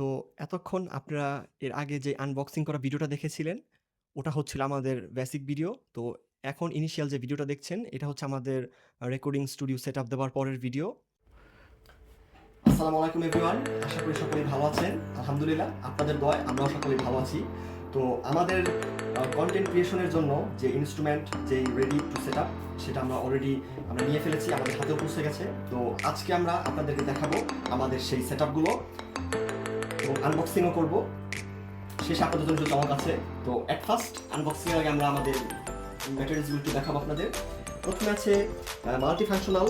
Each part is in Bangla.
তো এতক্ষণ আপনারা এর আগে যে আনবক্সিং করা ভিডিওটা দেখেছিলেন, ওটা হচ্ছিল আমাদের বেসিক ভিডিও। তো এখন ইনিশিয়াল যে ভিডিওটা দেখছেন, এটা হচ্ছে আমাদের রেকর্ডিং স্টুডিও সেটআপ দেওয়ার পরের ভিডিও। আসসালামু আলাইকুম এভরিওয়ান। আশা করি সকলেই ভালো আছেন। আলহামদুলিল্লাহ আপনাদের দোয়ায় আমরাও সকলেই ভালো আছি। তো আমাদের কন্টেন্ট ক্রিয়েশনের জন্য যে ইন্সট্রুমেন্ট যে রেডি টু সেটআপ সেটা আমরা অলরেডি আমরা নিয়ে ফেলেছি। আমাদের হাতেও পৌঁছে গেছে। তো আজকে আমরা আপনাদেরকে দেখাবো আমাদের সেই সেটআপগুলো এবং আনবক্সিংও করব। শেষ আপাতত জন্য আমার কাছে। তো অ্যাট ফার্স্ট আনবক্সিংয়ের আগে আমরা আমাদের ম্যাটেরিয়ালসগুলো দেখাবো আপনাদের। প্রথমে আছে মাল্টি ফাংশনাল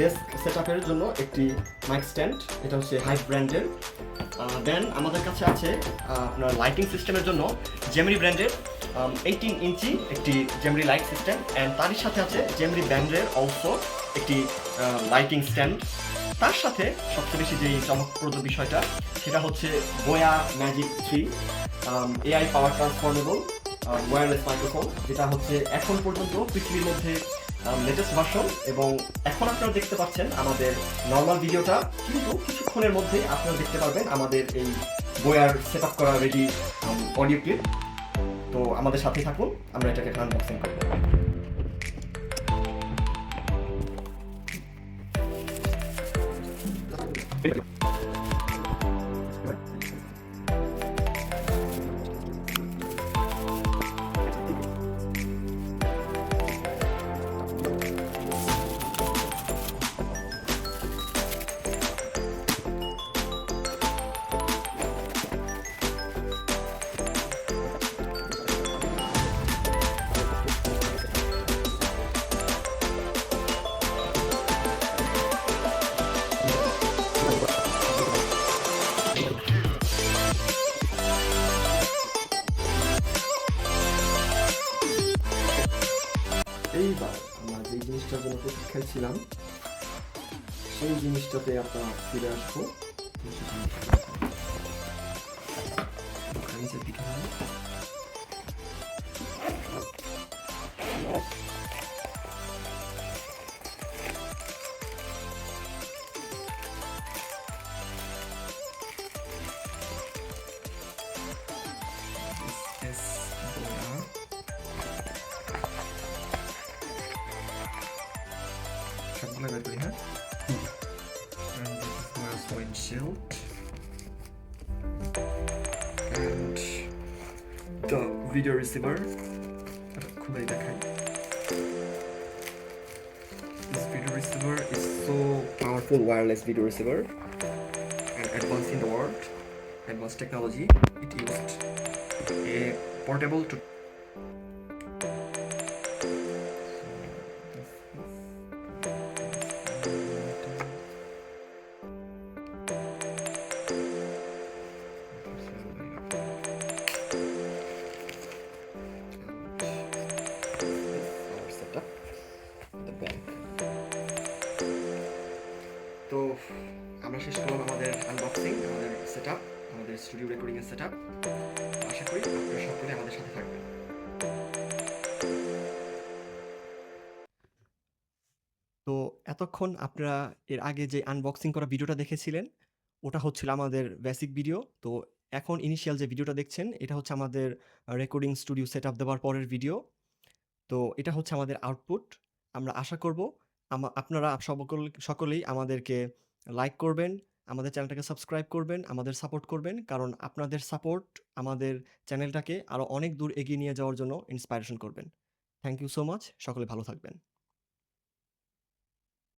ডেস্ক সেট আপের জন্য একটি মাইক স্ট্যান্ড। এটা হচ্ছে হাই ব্র্যান্ডের। দেন আমাদের কাছে আছে আপনার লাইটিং সিস্টেমের জন্য জেমরি ব্র্যান্ডের আম 18 ইঞ্চি একটি জেমরি লাইট সিস্টেম অ্যান্ড তারই সাথে আছে জেমরি ব্যান্ডের অলসো একটি লাইটিং স্ট্যান্ড। তার সাথে সবচেয়ে বেশি যেই চমকপ্রদ বিষয়টা, সেটা হচ্ছে Boya magic three AI power transformable wireless microphone যেটা হচ্ছে এখন পর্যন্ত পৃথিবীর মধ্যে লেটেস্ট ভার্সন এবং এখন আপনারা দেখতে পাচ্ছেন আমাদের নর্মাল ভিডিওটা, কিন্তু কিছুক্ষণের মধ্যেই আপনারা দেখতে পারবেন আমাদের এই বোয়ার সেটআপ করা রেডি অডিও ক্লিপ। তো আমাদের সাথে থাকুন। আমরা এটাকে এখন আনবক্সিং করব। selber. Also nicht, dass wir noch eine Richtigkeit hier haben. Stellen Sie mich doch ja da wieder Spruch. Muss ich nicht. Kann ich das bitte? সবগুলো বের করি হ্যাঁ? And this is Boya's windshield. And the video receiver. এটা খুলেই দেখাই। This video receiver is so powerful wireless video receiver and advanced in the world. Advanced technology. It used a portable to the back. তো আমরা শেষ করলাম আমাদের আনবক্সিং আমাদের সেটআপ আমাদের স্টুডিও রেকর্ডিং এর সেটআপ আশা করি আপনারা সকলে আমাদের সাথে থাকবেন তো এতক্ষণ আপনারা এর আগে যে আনবক্সিং করা ভিডিওটা দেখেছিলেন, ওটা হচ্ছিল আমাদের বেসিক ভিডিও। তো এখন ইনিশিয়াল যে ভিডিওটা দেখছেন, এটা হচ্ছে আমাদের রেকর্ডিং স্টুডিও সেটআপ দেওয়ার পরের ভিডিও। তো এটা হচ্ছে আমাদের আউটপুট। আমরা আশা করব আমা আপনারা সকল সকলেই আমাদেরকে লাইক করবেন, আমাদের চ্যানেলটাকে সাবস্ক্রাইব করবেন, আমাদের সাপোর্ট করবেন। কারণ আপনাদের সাপোর্ট আমাদের চ্যানেলটাকে আরও অনেক দূর এগিয়ে নিয়ে যাওয়ার জন্য ইন্সপাইরেশন করবেন। Thank you so much. সকলে ভালো থাকবেন।